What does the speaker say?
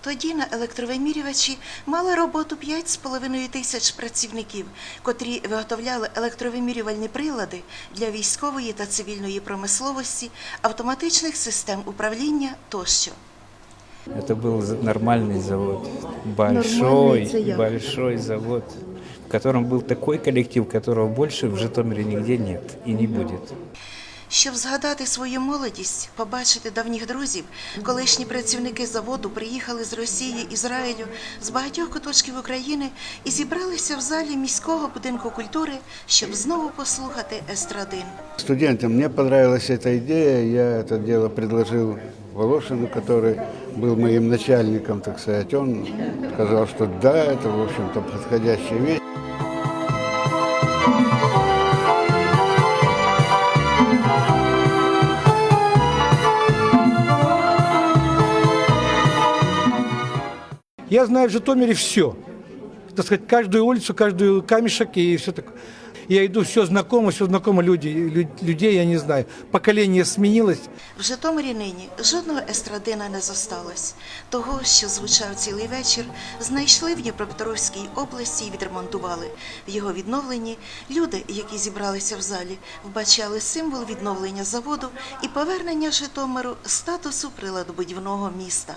Тоді на електровимірювачі мали роботу 5,5 тисяч працівників, котрі виготовляли електровимірювальні прилади для військової та цивільної промисловості, автоматичних систем управління тощо. Это был за- нормальный завод, большой, Нормальный це як? большой завод, в котором был такой коллектив, которого больше в Житомире нигде нет и не будет. Щоб згадати свою молодість, побачити давніх друзів, колишні працівники заводу приїхали з Росії, Ізраїлю, з багатьох куточків України і зібралися в залі міського будинку культури, щоб знову послухати естрадин. Студентам мне понравилась эта идея, я это дело предложил Волошину, который был моим начальником, так сказать. Он сказал, что да, это, в общем-то, подходящая вещь. Я знаю в Житомире все. Так сказать, каждую улицу, каждую камешек и все такое. Я иду, все знакомо, все знакомо люди, людей я не знаю. Поколение сменилось. В Житомирі нині жодного естрадина не зосталось. Того, що звучав цілий вечір, знайшли в Дніпропетровській області і відремонтували. В його відновленні люди, які зібралися в залі, вбачали символ відновлення заводу і повернення Житомиру статусу приладобудівного міста.